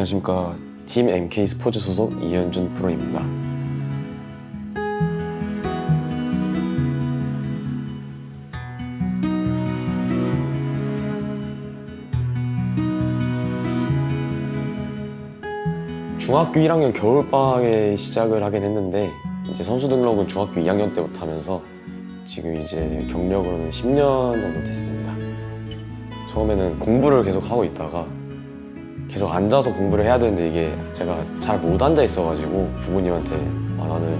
안녕하십니까 팀 MK 스포츠 소속 이현준 프로입니다. 중학교 1학년 겨울방학에 시작을 하긴 했는데 이제 선수 등록은 중학교 2학년 때부터 하면서 지금 이제 경력으로는 10년 정도 됐습니다. 처음에는 공부를 계속 하고 있다가 계속 앉아서 공부를 해야 되는데 이게 제가 잘 못 앉아 있어가지고 부모님한테 아, 나는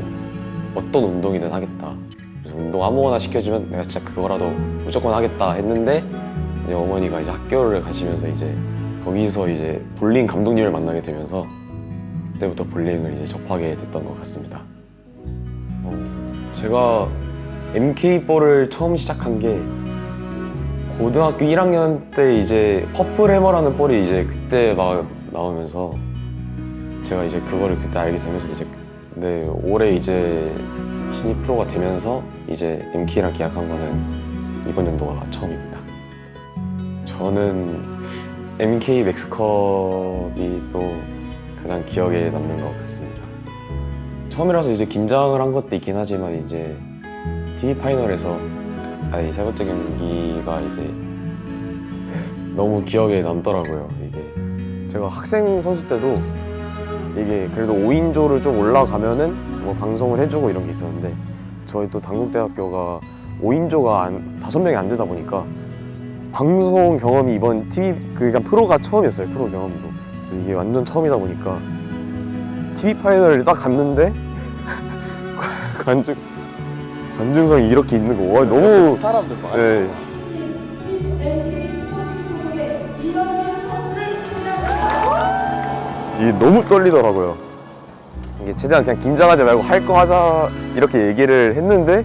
어떤 운동이든 하겠다. 그래서 운동 아무거나 시켜주면 내가 진짜 그거라도 무조건 하겠다 했는데 이제 어머니가 이제 학교를 가시면서 이제 거기서 이제 볼링 감독님을 만나게 되면서 그때부터 볼링을 이제 접하게 됐던 것 같습니다. 어, 제가 MK4를 처음 시작한 게 고등학교 1학년 때 이제 퍼플 해머라는 볼이 이제 그때 막 나오면서 제가 이제 그거를 그때 알게 되면서 이제 네 올해 이제 신입 프로가 되면서 이제 MK랑 계약한 거는 이번 연도가 처음입니다. 저는 MK 맥스컵이 또 가장 기억에 남는 것 같습니다. 처음이라서 이제 긴장을 한 것도 있긴 하지만 이제 TV 파이널에서 아니 세 번째 경기가 이제 너무 기억에 남더라고요. 이게 제가 학생 선수 때도 이게 그래도 5인조를 좀 올라가면은 뭐 방송을 해주고 이런 게 있었는데 저희 또 당국대학교가 5인조가 안, 5명이 안 되다 보니까 방송 경험이 이번 TV 그러니까 프로가 처음이었어요. 프로 경험도 또 이게 완전 처음이다 보니까 TV 파이널을 딱 갔는데 관중 관중석이 이렇게 있는 거 와 너무 사람들 많이 네. 이게 너무 떨리더라고요. 이게 최대한 그냥 긴장하지 말고 할 거 하자 이렇게 얘기를 했는데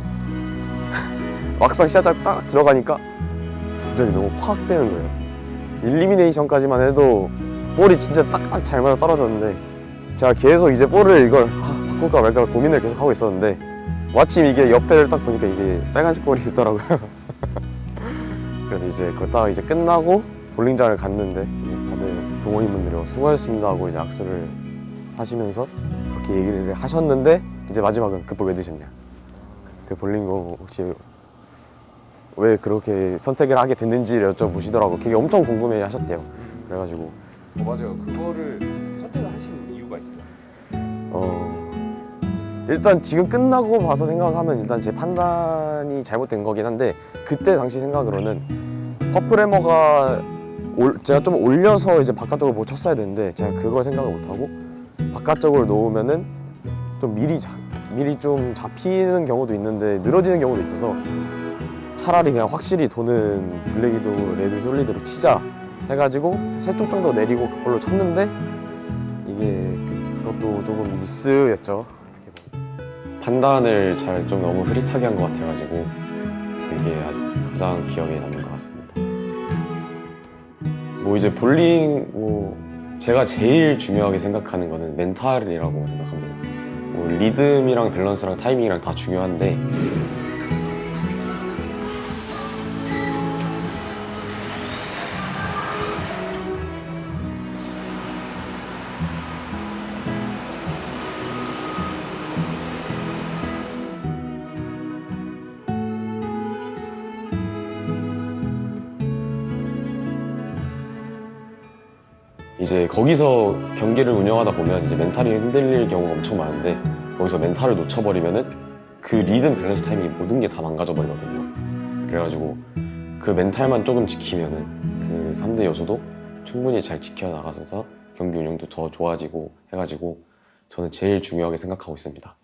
막상 시작 딱 들어가니까 긴장이 너무 확 되는 거예요. 일리미네이션까지만 해도 볼이 진짜 딱딱 잘 맞아 떨어졌는데 제가 계속 이제 볼을 이걸 아, 바꿀까 말까 고민을 계속 하고 있었는데 마침 이게 옆에를 딱 보니까 이게 빨간색 볼이 있더라고요. 그래서 이제 그거 딱 이제 끝나고 볼링장을 갔는데 다들 동호인분들이 수고하셨습니다 하고 이제 악수를 하시면서 그렇게 얘기를 하셨는데 이제 마지막은 그 볼 왜 드셨냐? 그 볼링공 혹시 왜 그렇게 선택을 하게 됐는지를 여쭤보시더라고. 그게 엄청 궁금해 하셨대요. 그래가지고 어, 맞아요. 그거를 선택하신 이유가 있어요. 어 일단 지금 끝나고 봐서 생각하면 일단 제 판단이 잘못된 거긴 한데 그때 당시 생각으로는 퍼플해머가 올- 제가 좀 올려서 이제 바깥쪽으로 못 쳤어야 되는데 제가 그걸 생각을 못 하고 바깥쪽으로 놓으면은 좀 미리 자, 미리 좀 잡히는 경우도 있는데 늘어지는 경우도 있어서 차라리 그냥 확실히 도는 블랙이도 레드 솔리드로 치자 해가지고 세 쪽 정도 내리고 그걸로 쳤는데 이게 그것도 조금 미스였죠. 판단을 잘 좀 너무 흐릿하게 한 것 같아가지고 그게 아직 가장 기억에 남는 것 같습니다. 뭐 이제 볼링 뭐 제가 제일 중요하게 생각하는 거는 멘탈이라고 생각합니다. 뭐 리듬이랑 밸런스랑 타이밍이랑 다 중요한데 이제 거기서 경기를 운영하다 보면 이제 멘탈이 흔들릴 경우가 엄청 많은데 거기서 멘탈을 놓쳐버리면은 그 리듬 밸런스 타이밍 모든 게 다 망가져 버리거든요. 그래가지고 그 멘탈만 조금 지키면은 그 3대 요소도 충분히 잘 지켜 나가서 경기 운영도 더 좋아지고 해가지고 저는 제일 중요하게 생각하고 있습니다.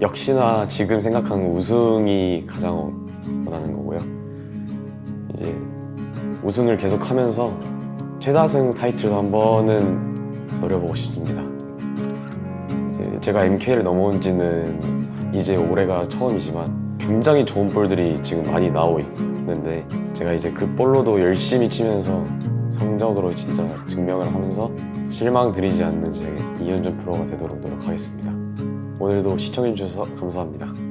역시나 지금 생각하는 우승이 가장 원하는 거고요. 이제 우승을 계속하면서 최다승 타이틀도 한 번은 노려보고 싶습니다. 이제 제가 MK를 넘어온 지는 이제 올해가 처음이지만 굉장히 좋은 볼들이 지금 많이 나오고 있는데 제가 이제 그 볼로도 열심히 치면서 성적으로 진짜 증명을 하면서 실망 드리지 않는 제 이현준 프로가 되도록 노력하겠습니다. 오늘도 시청해주셔서 감사합니다.